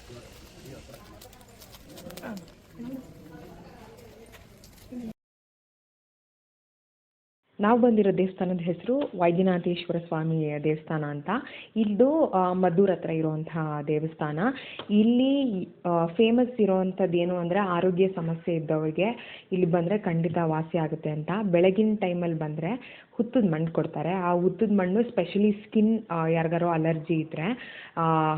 ನಾವು ಬಂದಿರೋ ದೇವಸ್ಥಾನದ ಹೆಸರು ವೈದ್ಯನಾಥೇಶ್ವರ ಸ್ವಾಮಿ ದೇವಸ್ಥಾನ ಅಂತ. ಇದು ಮದ್ದೂರ್ ಹತ್ರ ಇರುವಂತಹ ದೇವಸ್ಥಾನ. ಇಲ್ಲಿ ಫೇಮಸ್ ಇರೋವಂಥದ್ದು ಏನು ಅಂದರೆ ಆರೋಗ್ಯ ಸಮಸ್ಯೆ ಇದ್ದವರಿಗೆ ಇಲ್ಲಿ ಬಂದರೆ ಖಂಡಿತ ವಾಸಿ ಆಗುತ್ತೆ ಅಂತ. ಬೆಳಗಿನ ಟೈಮಲ್ಲಿ ಬಂದರೆ ಹುತ್ತದ ಮಣ್ಣು ಕೊಡ್ತಾರೆ. ಆ ಹುತ್ತದ ಮಣ್ಣು ಸ್ಪೆಷಲಿ ಸ್ಕಿನ್ ಯಾರಿಗಾರೋ ಅಲರ್ಜಿ ಇದ್ದರೆ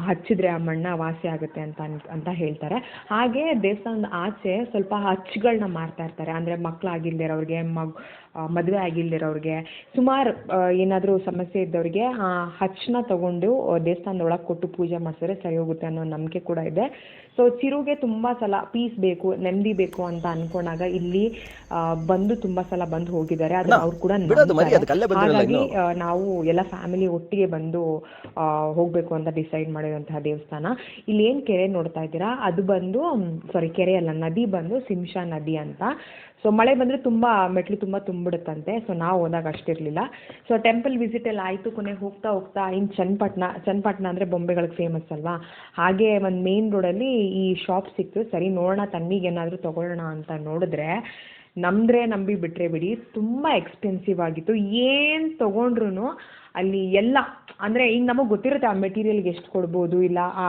ಹಚ್ಚಿದ್ರೆ ಆ ಮಣ್ಣ ವಾಸಿ ಆಗುತ್ತೆ ಅಂತ ಅಂತ ಹೇಳ್ತಾರೆ. ಹಾಗೆ ದೇವಸ್ಥಾನದ ಆಚೆ ಸ್ವಲ್ಪ ಹಚ್ಚುಗಳನ್ನ ಮಾರ್ತಾ ಇರ್ತಾರೆ. ಅಂದರೆ ಮಕ್ಕಳಾಗಿಲ್ದಿರೋರಿಗೆ ಮಗ್ ಮದುವೆ ಆಗಿಲ್ದಿರೋರ್ಗೆ. ಸುಮಾರು ಏನಾದರೂ ಸಮಸ್ಯೆ ಇದ್ದವ್ರಿಗೆ ಆ ಹಚ್ಚನ ತಗೊಂಡು ದೇವಸ್ಥಾನದ ಒಳಗೆ ಕೊಟ್ಟು ಪೂಜೆ ಮಾಡಿಸಿದ್ರೆ ಸರಿ ಹೋಗುತ್ತೆ ಅನ್ನೋ ನಂಬಿಕೆ ಕೂಡ ಇದೆ. ಸೊ ಚಿರುಗೆ ತುಂಬ ಸಲ ಪೀಸ್ ಬೇಕು ನೆಮ್ಮದಿ ಬೇಕು ಅಂತ ಅನ್ಕೊಂಡಾಗ ಇಲ್ಲಿ ಬಂದು ತುಂಬ ಸಲ ಬಂದು ಹೋಗಿದ್ದಾರೆ. ಅದು ಅವ್ರು ಕೂಡ ಹಾಗಾಗಿ ನಾವು ಎಲ್ಲ ಫ್ಯಾಮಿಲಿ ಒಟ್ಟಿಗೆ ಬಂದು ಹೋಗಬೇಕು ಹೋಗ್ಬೇಕು ಅಂತ ಡಿಸೈಡ್ ಮಾಡಿರುವಂತಹ ದೇವಸ್ಥಾನ. ಇಲ್ಲಿ ಏನು ಕೆರೆ ನೋಡ್ತಾ ಇದ್ದೀರಾ? ಅದು ಬಂದು ಸಾರಿ ಕೆರೆ ಅಲ್ಲ ನದಿ ಬಂದು ಸಿಂಶಾ ನದಿ ಅಂತ. ಸೊ ಮಳೆ ಬಂದ್ರೆ ತುಂಬಾ ಮೆಟ್ಲು ತುಂಬ ತುಂಬಿಡುತ್ತಂತೆ ಸೊ ನಾವು ಹೋದಾಗ ಅಷ್ಟಿರಲಿಲ್ಲ ಸೊ ಟೆಂಪಲ್ ವಿಸಿಟ್ ಎಲ್ಲ ಆಯಿತು ಕೊನೆಗೆ ಹೋಗ್ತಾ ಹೋಗ್ತಾ ಇನ್ನು ಚನ್ನಪಟ್ಟಣ ಚನ್ನಪಟ್ಟಣ ಅಂದರೆ ಬೊಂಬೆಗಳಿಗೆ ಫೇಮಸ್ ಅಲ್ವಾ? ಹಾಗೆ ಒಂದು ಮೇನ್ ರೋಡಲ್ಲಿ ಈ ಶಾಪ್ ಸಿಕ್ತು. ಸರಿ, ನೋಡೋಣ ತನ್ನಿಗೆ ಏನಾದರೂ ತೊಗೊಳ್ಳೋಣ ಅಂತ ನೋಡಿದ್ರೆ ನಂಬ್ರೆ ನಂಬಿ ಬಿಟ್ಟರೆ ಬಿಡಿ, ತುಂಬ ಎಕ್ಸ್ಪೆನ್ಸಿವ್ ಆಗಿತ್ತು. ಏನು ತೊಗೊಂಡ್ರು ಅಲ್ಲಿ ಎಲ್ಲ, ಅಂದರೆ ಈಗ ನಮಗೆ ಗೊತ್ತಿರುತ್ತೆ ಆ ಮೆಟೀರಿಯಲ್ಗೆ ಎಷ್ಟು ಕೊಡ್ಬೋದು, ಇಲ್ಲ ಆ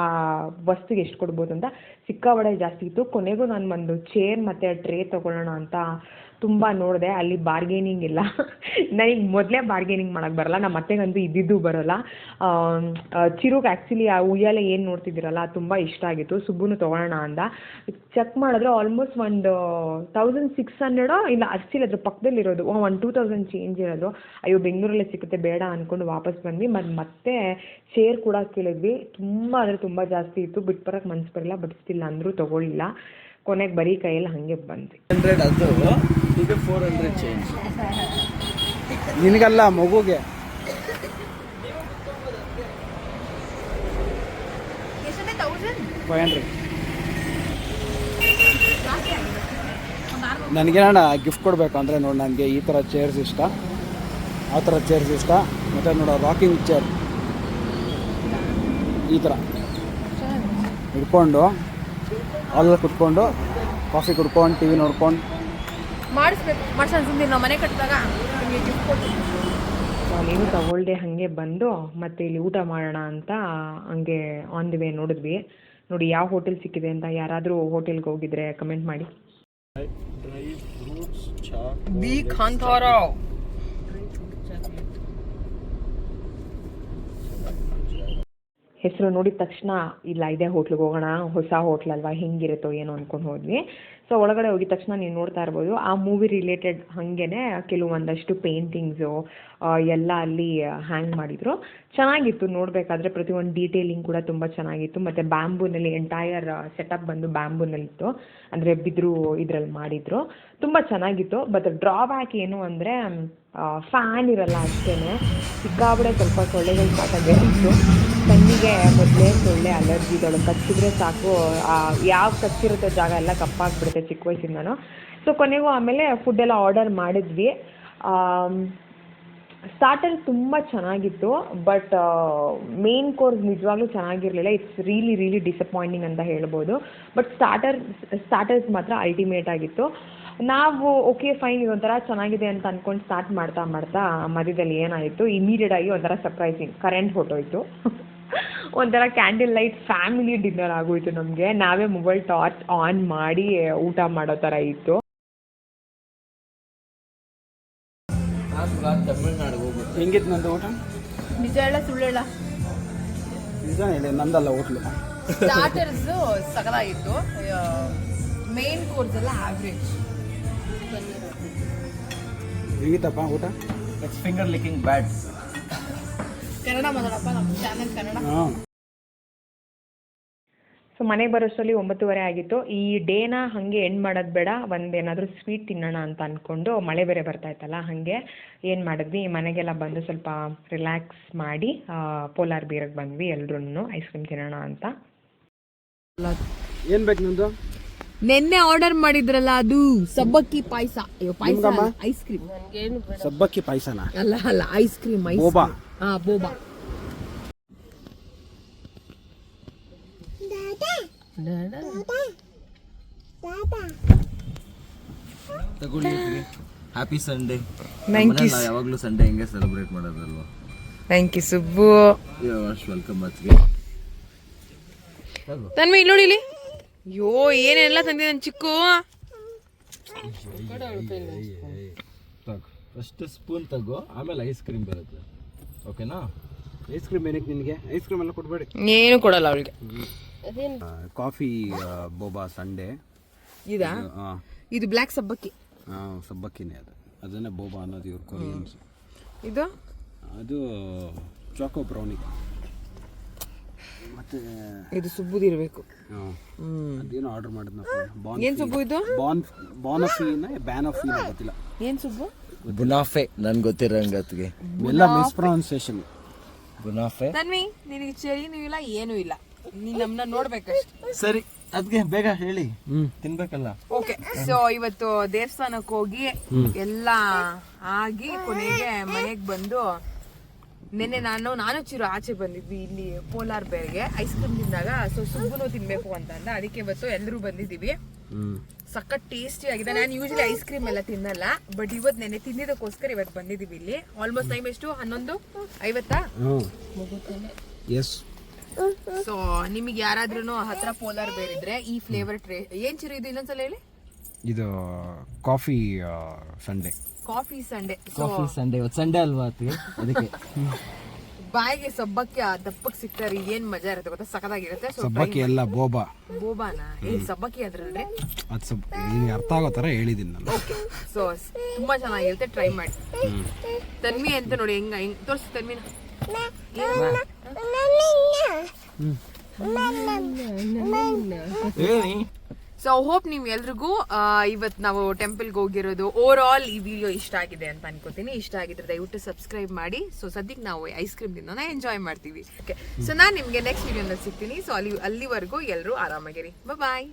ವಸ್ತುಗೆ ಎಷ್ಟು ಕೊಡ್ಬೋದು ಅಂತ. ಸಿಕ್ಕಾಬಡೆ ಜಾಸ್ತಿ ಇತ್ತು. ಕೊನೆಗೂ ನಾನು ಒಂದು ಚೇರ್ ಮತ್ತು ಟ್ರೇ ತೊಗೊಳ್ಳೋಣ ಅಂತ ತುಂಬ ನೋಡಿದೆ, ಅಲ್ಲಿ ಬಾರ್ಗೇನಿಂಗ್ ಇಲ್ಲ. ನನಗೆ ಮೊದಲೇ ಬಾರ್ಗೇನಿಂಗ್ ಮಾಡಕ್ಕೆ ಬರಲ್ಲ ನಮ್ಮ ಅತ್ತೆಗಂತೂ ಇದ್ದಿದ್ದು ಬರೋಲ್ಲ. ಚಿರುಗೆ ಆ್ಯಕ್ಚುಲಿ ಆ ಉಯ್ಯಾಲೆ ಏನು ನೋಡ್ತಿದ್ದೀರಲ್ಲ, ಅದು ತುಂಬ ಇಷ್ಟ ಆಗಿತ್ತು. ಸುಬ್ಬುನು ತಗೋಣ ಅಂದ ಚೆಕ್ ಮಾಡಿದ್ರೆ ಆಲ್ಮೋಸ್ಟ್ ಒಂದು ತೌಸಂಡ್ ಸಿಕ್ಸ್ ಹಂಡ್ರೆಡೋ ಇಲ್ಲ ಅಷ್ಟಿಲ್ಲ ಅದ್ರ ಪಕ್ಕದಲ್ಲಿರೋದು ಒಂದು ಟೂ ತೌಸಂಡ್ ಚೇಂಜ್ ಇರೋದು. ಅಯ್ಯೋ, ಬೆಂಗಳೂರಲ್ಲೇ ಸಿಗುತ್ತೆ ಬೇಡ ಅನ್ಕೊಂಡು ವಾಪಸ್ ಬಂದ್ವಿ. ಮತ್ತು ಮತ್ತೆ ಶೇರ್ ಕೂಡ ಕೇಳಿದ್ವಿ. ತುಂಬ ಅಂದರೆ ತುಂಬ ಜಾಸ್ತಿ ಇತ್ತು. ಬಿಟ್ಟು ಬರೋಕ್ಕೆ ಮನ್ಸು ಬರಲ್ಲ ಬಟ್ ಸ್ಟಿಲ್ ಅಂದರೂ ಕೊನೆಗೆ ಬರೀ ಕೈಯಲ್ಲಿ ಹಾಗೆ ಬಂದ್ವಿ ಹಂಡ್ರೆಡ್ ಅದು ಈಗ ಫೋರ್ ಹಂಡ್ರೆಡ್ ಚೇಂಜ್ ನಿನಗಲ್ಲ ಮಗುಗೆ. ಫೈವ್ ಹಂಡ್ರೆಡ್ ನನಗೇನಣ್ಣ ಗಿಫ್ಟ್ ಕೊಡಬೇಕು ಅಂದರೆ ನೋಡಿ ನನಗೆ ಈ ಥರ ಚೇರ್ಸ್ ಇಷ್ಟ. ಆ ಥರ ಚೇರ್ಸ್ ಇಷ್ಟ. ಮತ್ತು ನೋಡೋ ರಾಕಿಂಗ್ ಚೇರ್ ಈ ಥರ ಹಿಡ್ಕೊಂಡು. ಹಾಲಲ್ಲಿ ಕುತ್ಕೊಂಡು ಕಾಫಿ ಕುಡ್ಕೊಂಡು ಟಿ ವಿ ನೋಡ್ಕೊಂಡು. ಮಾಡಿಸ್ಬೇಕು. ಮಾಡ್ಸೋಣ ಸುಮ್ಮನೆ ನಾವು ಮನೆ ಕಟ್ಟಿದಾಗ ನಿಮಗೆ ಗಿಫ್ಟ್ ಕೊಡ್ತೀವಿ ನೀನು ತಗೊಳ್ದೆ ಹಾಗೆ ಬಂದು ಮತ್ತೆ ಇಲ್ಲಿ ಊಟ ಮಾಡೋಣ ಅಂತ ಹಂಗೆ ಆನ್ ದಿ ವೇ ನೋಡಿದ್ವಿ. ನೋಡಿ ಯಾವ ಹೋಟೆಲ್ ಸಿಕ್ಕಿದೆ ಅಂತ ಯಾರಾದರೂ ಹೋಟೆಲ್ಗೆ ಹೋಗಿದ್ರೆ ಕಮೆಂಟ್ ಮಾಡಿ. ದಿ ಕಾಂತಾರ ಹೆಸರು ನೋಡಿದ ತಕ್ಷಣ, ಇಲ್ಲ, ಇದೇ ಹೋಟ್ಲಿಗೆ ಹೋಗೋಣ, ಹೊಸ ಹೋಟ್ಲ್ ಅಲ್ವಾ, ಹೆಂಗಿರುತ್ತೋ ಏನೋ ಅನ್ಕೊಂಡು ಹೋದ್ವಿ. ಸೊ ಒಳಗಡೆ ಹೋಗಿದ ತಕ್ಷಣ ನೀವು ನೋಡ್ತಾ ಇರ್ಬೋದು, ಆ ಮೂವಿ ರಿಲೇಟೆಡ್ ಹಾಗೇನೆ ಕೆಲವೊಂದಷ್ಟು ಪೇಂಟಿಂಗ್ಸು ಎಲ್ಲ ಅಲ್ಲಿ ಹ್ಯಾಂಗ್ ಮಾಡಿದರು. ಚೆನ್ನಾಗಿತ್ತು ನೋಡಬೇಕಾದ್ರೆ, ಪ್ರತಿಯೊಂದು ಡೀಟೇಲಿಂಗ್ ಕೂಡ ತುಂಬ ಚೆನ್ನಾಗಿತ್ತು. ಮತ್ತು ಬ್ಯಾಂಬೂನಲ್ಲಿ ಎಂಟೈರ್ ಸೆಟಪ್ ಬಂದು ಬ್ಯಾಂಬೂನಲ್ಲಿತ್ತು ಅಂದರೆ ಬಿದಿರು ಇದರಲ್ಲಿ ಮಾಡಿದರು. ತುಂಬ ಚೆನ್ನಾಗಿತ್ತು. ಬಟ್ ಡ್ರಾಬ್ಯಾಕ್ ಏನು ಅಂದರೆ ಫ್ಯಾನ್ ಇರಲ್ಲ ಅಷ್ಟೇ ಸಿಕ್ಕಾಬಿಡೆ ಸ್ವಲ್ಪ ಸೊಳ್ಳೆಗಳು ಸಾಕಾಗೆ ಇತ್ತು ಕಣ್ಣಿಗೆ ಮೊದಲೇ ಸೊಳ್ಳೆ ಅಲರ್ಜಿಗಳು ಕಚ್ಚಿದ್ರೆ ಸಾಕು. ಯಾವ ಕಚ್ಚಿರುತ್ತೋ ಜಾಗ ಎಲ್ಲ ಕಪ್ಪಾಗ್ಬಿಡುತ್ತೆ ಚಿಕ್ಕ ವಯಸ್ಸಿಂದನೂ. ಸೊ ಕೊನೆಗೂ ಆಮೇಲೆ ಫುಡ್ ಎಲ್ಲ ಆರ್ಡರ್ ಮಾಡಿದ್ವಿ. ಸ್ಟಾರ್ಟರ್ ತುಂಬ ಚೆನ್ನಾಗಿತ್ತು. ಬಟ್ ಮೇನ್ ಕೋರ್ಸ್ ನಿಜವಾಗ್ಲೂ ಚೆನ್ನಾಗಿರಲಿಲ್ಲ. ಇಟ್ಸ್ ರಿಯಲಿ ರಿಯಲಿ ಡಿಸಪಾಯಿಂಟಿಂಗ್ ಅಂತ ಹೇಳ್ಬೋದು. ಬಟ್ ಸ್ಟಾರ್ಟರ್ ಸ್ಟಾರ್ಟರ್ಸ್ ಮಾತ್ರ ಅಲ್ಟಿಮೇಟ್ ಆಗಿತ್ತು. ನಾವು ಓಕೆ ಫೈನ್ ಇದೊಂಥರ ಚೆನ್ನಾಗಿದೆ ಅಂತ ಅನ್ಕೊಂಡು ಸ್ಟಾರ್ಟ್ ಮಾಡ್ತಾ ಮಾಡ್ತಾ ಮಧ್ಯದಲ್ಲಿ ಏನಾಯಿತು ಇಮಿಡಿಯೇಟ್ ಆಗಿ ಒಂಥರ ಸರ್ಪ್ರೈಸಿಂಗ್ ಕರೆಂಟ್ ಹೊಟ್ಟೋಯ್ತು ಒಂಥರ ಕ್ಯಾಂಡಲ್ ಲೈಟ್ ಫ್ಯಾಮಿಲಿ ಡಿನ್ನರ್ ಆಗೋಯ್ತು ನಮಗೆ. ನಾವೇ ಮೊಬೈಲ್ ಟಾರ್ಚ್ ಆನ್ ಮಾಡಿ ಊಟ ಮಾಡೋ ಥರ ಇತ್ತು. ನಾನು ತಮಿಳ್ನಾಡಿಗೆ ಹೋಗ್ಬೇಕು ಹೆಂಗಿತ್ತು ನಂದು ಊಟ? ನಿಜ ಹೇಳ ಸುಳ್ಳು ಹೇಳ. ನಿಜ ಹೇಳಿ ನಂದಲ್ಲ ಹೋಟ್ಲು. ಸ್ಟಾರ್ಟರ್ಸ್ ಸಕಲಾಗಿತ್ತು ಮೇನ್ ಕೋರ್ಸ್ ಎಲ್ಲ ಆವ್ರೇಜ್ ಹೆಂಗಿತ್ತಪ್ಪ ಊಟ? It's finger licking bad Kannada ಮಾತಾಡಪ್ಪ ನಮ್ಮ ಚಾನಲ್ ಕನ್ನಡ. ಹಾಂ. ಸೊ ಮನೆಗೆ ಬರೋಷ್ಟರಲ್ಲಿ ಒಂಬತ್ತುವರೆ ಆಗಿತ್ತು. ಈ ಡೇನ ಹಾಗೆ ಎಂಡ್ ಮಾಡೋದು ಬೇಡ. ಒಂದು ಏನಾದರೂ ಸ್ವೀಟ್ ತಿನ್ನೋಣ ಅಂತ ಅಂದ್ಕೊಂಡು ಮಳೆ ಬೇರೆ ಬರ್ತಾ ಇತ್ತಲ್ಲ ಹಾಗೆ ಏನು ಮಾಡಿದ್ವಿ. ಮನೆಗೆಲ್ಲ ಬಂದು ಸ್ವಲ್ಪ ರಿಲ್ಯಾಕ್ಸ್ ಮಾಡಿ ಪೋಲಾರ್ ಬೀರಿಗೆ ಬಂದ್ವಿ. ಎಲ್ರೂ ಐಸ್ ಕ್ರೀಮ್ ತಿನ್ನೋಣ ಅಂತ. ಏನು ಬೇಕು ನಂದು? ನಿನ್ನೆ ಆರ್ಡರ್ ಮಾಡಿದ್ರಲ್ಲ ಅದು? ಸಬ್ಬಕ್ಕಿ ಪಾಯಸ. ಅಯ್ಯೋ ಪಾಯಸ? ಐಸ್ ಕ್ರೀಮ್ ಸಬ್ಬಕ್ಕಿ ಪಾಯಸನ? ಅಲ್ಲ ಅಲ್ಲ ಐಸ್ ಕ್ರೀಮ್ ಐಸ್ ಬೋಬಾ. ಹಾ ಬೋಬಾ. ತಗೊಳ್ಳಿ ಹ್ಯಾಪಿ ಸಂಡೇ. ನಾವು ಯಾವಾಗಲೂ ಸಂಡೇ ಹಿಂಗೆ celebrate ಮಾಡೋದಲ್ವಾ? Thank you Subbu. You was welcome ಮಚ್ಗೆ Tanvi ಇಲ್ಲಿ ನೋಡಿ ಇಲ್ಲಿ ಅಯ್ಯೋ ಏನೆಲ್ಲ ತಂದಿದೆ ನನ್ ಚಿಕ್ಕು ಫಸ್ಟ್ ಸ್ಪೂನ್ ತಗೋ ಆಮೇಲೆ ಐಸ್ ಕ್ರೀಮ್ ಬರುತ್ತೆ. ಓಕೆನಾ ಐಸ್ ಕ್ರೀಮ್ ಏನಕ್ಕೆ ನಿನಗೆ? ಐಸ್ ಕ್ರೀಮ್ ಎಲ್ಲ ಕೊಡಬೇಡಿ. ಏನು ಕೊಡಲ್ಲ ಅವಳಿಗೆ. ಕಾಫಿ ಬೋಬಾ ಸಂಡೇ ಇದಾ? ಇದು ಬ್ಲ್ಯಾಕ್ ಸಬ್ಬಕ್ಕಿ. ಹಾಂ ಸಬ್ಬಕ್ಕಿನೇ ಅದು. ಅದನ್ನೇ ಬೋಬಾ ಅನ್ನೋದು ಇವ್ರ ಕೊರಿಯನ್ಸ್. ಇದು? ಅದು ಚಾಕೋ ಬ್ರೌನಿ ಮತ್ತೆ ಇದು ಸುಬ್ಬುದು ಇರಬೇಕು. ಅದೇನೋ ಆರ್ಡರ್ ಮಾಡಿದ್ನ ಬಾನ್ ಏನು ಸುಬ್ಬು ಇದು? ಬಾನ್ ಬಾನಫಿನ ಬ್ಯಾನಫಿನ ಗೊತ್ತಿಲ್ಲ. ಏನು ಸುಬ್ಬು? ಬುನಾಫೆ ನನ್ಗೆ ಗೊತ್ತಿರಂಗತ್ಗೆ ಎಲ್ಲ ಮಿಸ್ಪ್ರೊನೌನ್ಸಿಯೇಷನ್ ಬುನಾಫೆ. ತನ್ವಿ ನಿನಗೆ ಚಳಿನೂ ಇಲ್ಲ ಏನೂ ಇಲ್ಲ. ನೀ ನಮ್ಮನ್ನ ನೋಡ್ಬೇಕಷ್ಟೆ. ಸರಿ ಅದಕ್ಕೆ ಬೇಗ ಹೇಳಿ. ತಿನ್ಬೇಕಲ್ಲ? ಓಕೆ ಸೊ ಇವತ್ತು ದೇವಸ್ಥಾನಕ್ಕೆ ಹೋಗಿ ಎಲ್ಲ ಆಗಿ ಕೊನೆಗೆ ಮನೆಗೆ ಬಂದು ನಿನ್ನೆ ನಾನು ನಾನು ಚಿರು ಆಚೆ ಬಂದಿದ್ವಿ ಇಲ್ಲಿ ಪೋಲಾರ್ ಬೇರ್ಗೆ. ಐಸ್ ಕ್ರೀಮ್ ತಿಂದಾಗ ಸೊ ಸುಬ್ಬುನು ತಿನ್ಬೇಕು ಅಂತ ಅಂದ. ಅದಕ್ಕೆ ಇವತ್ತು ಎಲ್ಲರೂ ಬಂದಿದ್ದೀವಿ. ಸಖತ್ ಟೇಸ್ಟಿ ಆಗಿದೆ. ನಾನು ಯೂಶಲಿ ಐಸ್ ಕ್ರೀಮ್ ಎಲ್ಲ ತಿನ್ನಲ್ಲ ಬಟ್ ಇವತ್ತು ನೆನೆ ತಿಂದಿದ್ದಕ್ಕೋಸ್ಕರ ಇವತ್ತು ಬಂದಿದ್ದೀವಿ ಇಲ್ಲಿ. ಆಲ್ಮೋಸ್ಟ್ ಟೈಮ್ ಎಷ್ಟು? ಹನ್ನೊಂದು? ಐವತ್ತಾ? ಎಸ್ ಸೊ ನಿಮಗೆ ಯಾರಾದ್ರೂ ಹತ್ರ ಪೋಲಾರ್ ಬೇರ್ ಇದ್ರೆ ಈ ಫ್ಲೇವರ್ ಟ್ರೇ ಏನ್ ಚಿರು ಇದು ಇನ್ನೊಂದ್ಸಲ ಹೇಳಿ? ಇದು coffee Sunday coffee Sunday so coffee Sunday ಇವತ್ತು ಸಂಡೇ ಅಲ್ವಾ ಅದಕ್ಕೆ ಅದಕ್ಕೆ. ಬಾಯಿಗೆ ಸಬ್ಬಕ್ಕೆ ಆ ದಪ್ಪಕ್ಕೆ ಸಿಗ್ತಾರೆ ಏನ್ ಮಜಾ ಇರುತ್ತೆ ಗೊತ್ತಾ? ಸಖದಾಗಿರುತ್ತೆ ಸೊ ಸಬ್ಬಕ್ಕಿ ಎಲ್ಲ ಬೋಬಾ. ಬೋಬಾನ? ಏನ್ ಸಬ್ಬಕ್ಕಿ ಅದ್ರಲ್ರಿ ಅದು ಸಬ್ ನಿನಗೆ ಅರ್ಥ ಆಗೋ ಥರ ಹೇಳಿದ್ದೀನಿ ನಾನು. ಸೊ ತುಂಬಾ ಚೆನ್ನಾಗಿರುತ್ತೆ ಟ್ರೈ ಮಾಡಿ. ತನ್ಮಿ ಅಂತ ನೋಡಿ ಹೆಂಗ ಹೆಂಗ್ ತೋರಿಸಿ ತನ್ವಿನ. ಸೊ ಹೋಪ್ ನೀವು ಎಲ್ರಿಗೂ ಇವತ್ತು ನಾವು ಟೆಂಪಲ್ಗೆ ಹೋಗಿರೋದು ಓವರ್ ಆಲ್ ಈ ವಿಡಿಯೋ ಇಷ್ಟ ಆಗಿದೆ ಅಂತ ಅನ್ಕೋತೀನಿ. ಇಷ್ಟ ಆಗಿದ್ರೆ ದಯವಿಟ್ಟು ಸಬ್ಸ್ಕ್ರೈಬ್ ಮಾಡಿ. ಸೊ ಸದ್ಯಕ್ಕೆ ನಾವು ಐಸ್ ಕ್ರೀಮ್ ತಿನ್ನೋಣ ಎಂಜಾಯ್ ಮಾಡ್ತೀವಿ. ಓಕೆ ಸೊ ನಾನು ನಿಮಗೆ ನೆಕ್ಸ್ಟ್ ವಿಡಿಯೋನಲ್ಲಿ ಸಿಗ್ತೀನಿ. ಸೊ ಅಲ್ಲಿ, ಅಲ್ಲಿವರೆಗೂ ಎಲ್ಲರೂ ಆರಾಮಾಗಿರಿ. ಬಾಯ್